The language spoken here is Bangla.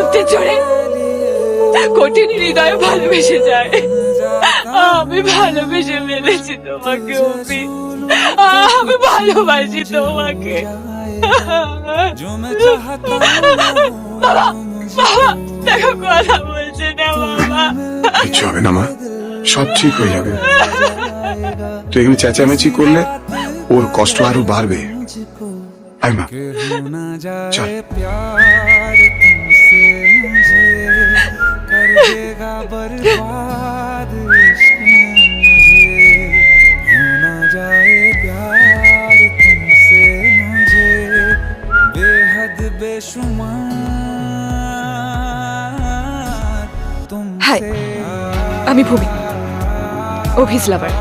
মধ্যে চড়ে। কঠিন হৃদয়ে ভালোবেসে যায়। আমি ভালোবেসে ফেলেছি তোমাকে অপি। আমি ভালোবাসি তোমাকে। কিছু হবে না মা। সব ঠিক হয়ে যাবে। তুই এখানে চেঁচামেচি করলে ওর কষ্ট আরও বাড়বে। আয় মা। চল। बर्बाद इश्क मुझे हो ना जाए प्यार तुमसे मुझे बेहद बेशुमार हाय। तुमसे আমি ভূমি অভিজ লাভার